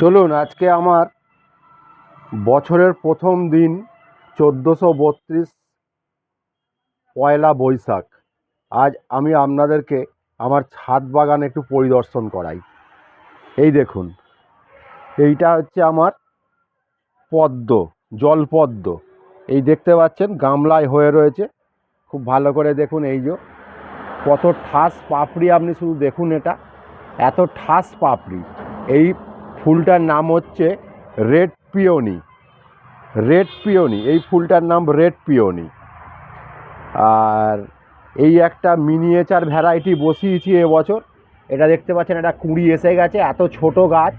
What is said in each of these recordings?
চলুন, আজকে আমার বছরের প্রথম দিন, চোদ্দোশো বত্রিশ পয়লা বৈশাখ। আজ আমি আপনাদেরকে আমার ছাদ বাগান একটু পরিদর্শন করাই। এই দেখুন, এইটা হচ্ছে আমার পদ্ম, জলপদ্ম। এই দেখতে পাচ্ছেন, গামলায় হয়ে রয়েছে। খুব ভালো করে দেখুন, এই যে কত ঠাস পাপড়ি, আপনি শুধু দেখুন এটা। এত ঠাস পাপড়ি। এই ফুলটার নাম হচ্ছে রেড পিওনি। রেড পিওনি, এই ফুলটার নাম রেড পিওনি। আর এই একটা মিনিয়েচার ভ্যারাইটি বসিয়েছি এবছর এটা দেখতে পাচ্ছেন, একটা কুঁড়ি এসে গেছে, এত ছোট গাছ।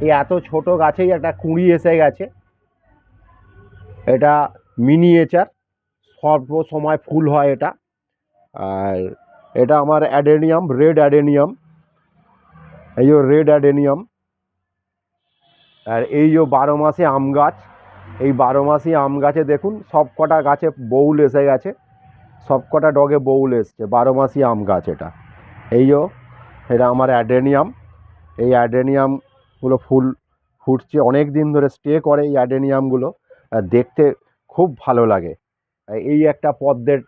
এই এত ছোট গাছেই একটা কুঁড়ি এসে গেছে। এটা মিনিয়েচার স্বল্প সময় ফুল হয় এটা। আর এটা আমার অ্যাডেনিয়াম, রেড অ্যাডেনিয়াম। এই রেড অ্যাডেনিয়াম। আর এই যে বারো মাসে আম গাছ, এই বারো মাসি আম গাছে দেখুন, সব কটা গাছে বউল এসে গেছে। সব কটা ডগে বউল এসছে, বারো মাসি আম গাছ এটা। এই যে, এটা আমার অ্যাডেনিয়াম। এই অ্যাডেনিয়ামগুলো ফুল ফুটছে অনেক দিন ধরে স্টে করে এই অ্যাডেনিয়ামগুলো। দেখতে খুব ভালো লাগে। এই একটা পদ্মের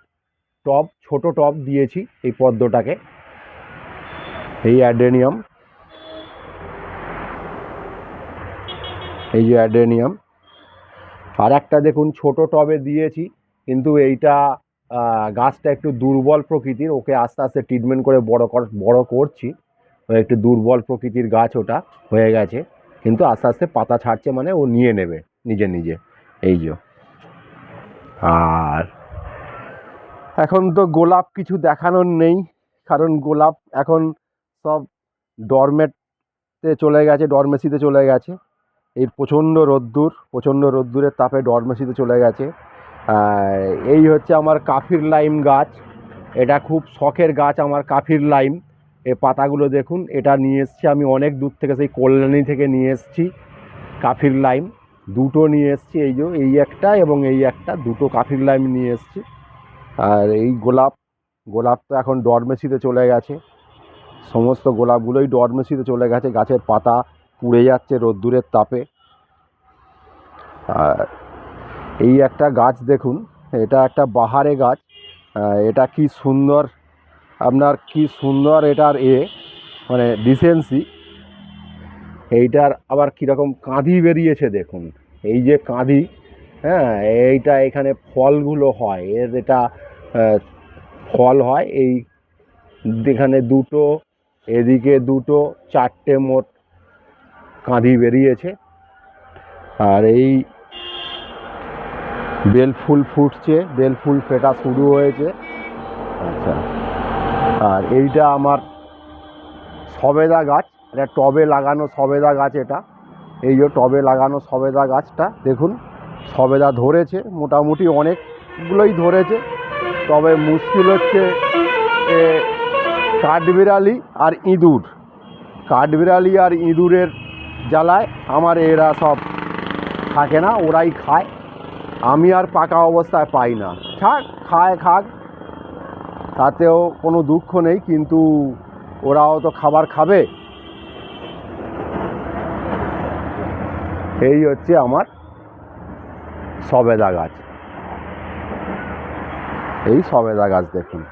টব, ছোট টব দিয়েছি এই পদ্মটাকে। এই অ্যাডেনিয়াম। এই যে অ্যাডেনিয়াম। আর একটা দেখুন, ছোট টবে দিয়েছি, কিন্তু এইটা গাছটা একটু দুর্বল প্রকৃতির, ওকে আস্তে আস্তে ট্রিটমেন্ট করে বড় কর, বড় করছি। একটু দুর্বল প্রকৃতির গাছ ওটা হয়ে গেছে, কিন্তু আস্তে আস্তে পাতা ছাড়ছে মানে ও নিয়ে নেবে, নিজে নিজে। এই যে। আর এখন তো গোলাপ কিছু দেখানোর নেই, কারণ গোলাপ এখন সব ডরমেটে চলে গেছে ডরমেসিতে চলে গেছে। এই প্রচণ্ড রোদ্দুর, প্রচণ্ড রোদ্দুরের তাপে ডরমেসিতে চলে গেছে। আর এই হচ্ছে আমার কাফির লাইম গাছ। এটা খুব শখের গাছ আমার কাফির লাইম। এই পাতাগুলো দেখুন, এটা নিয়ে এসছি আমি অনেক দূর থেকে, সেই কল্যাণী থেকে নিয়ে এসছি কাফির লাইম। দুটো নিয়ে এসছি, এই যে, এই একটা এবং এই একটা, দুটো কাফির লাইম নিয়ে এসছি। আর এই গোলাপ গোলাপ তো এখন ডরমেসিতে চলে গেছে। সমস্ত গোলাপগুলোই ডরমেসিতে চলে গেছে, গাছের পাতা পুড়ে যাচ্ছে রোদ্দুরের তাপে। এই একটা গাছ দেখুন, এটা একটা বাহারে গাছ। এটা কি সুন্দর, আপনার কি সুন্দর এটার এ মানে ডিসেন্সি। এইটার আবার কীরকম কাঁধি বেরিয়েছে দেখুন। এই যে কাঁধি হ্যাঁ এইটা এখানে ফলগুলো হয়। এর এটা ফল হয়। এই এখানে দুটো, এদিকে দুটো, চারটে মোট কাঁধি বেরিয়েছে। আর এই বেলফুল ফুটছে, বেলফুল ফেটা শুরু হয়েছে। আচ্ছা আর এইটা আমার সবেদা গাছ, এটা টবে লাগানো সবেদা গাছ এটা। এই যে টবে লাগানো সবেদা গাছটা, দেখুন, সবেদা ধরেছে, মোটামুটি অনেকগুলোই ধরেছে। তবে মুশকিল হচ্ছে কাঠবিড়ালি আর ইঁদুর। কাঠবিড়ালি আর ইঁদুরের জ্বালায়, আমার এরা সব থাকে না, ওরাই খায়। আমি আর পাকা অবস্থায় পাই না। থাক, খায়, খাক, তাতেও কোনো দুঃখ নেই, কিন্তু ওরাও তো খাবার খাবে। এই হচ্ছে আমার সবেদা গাছ। এই সবেদা গাছ দেখুন।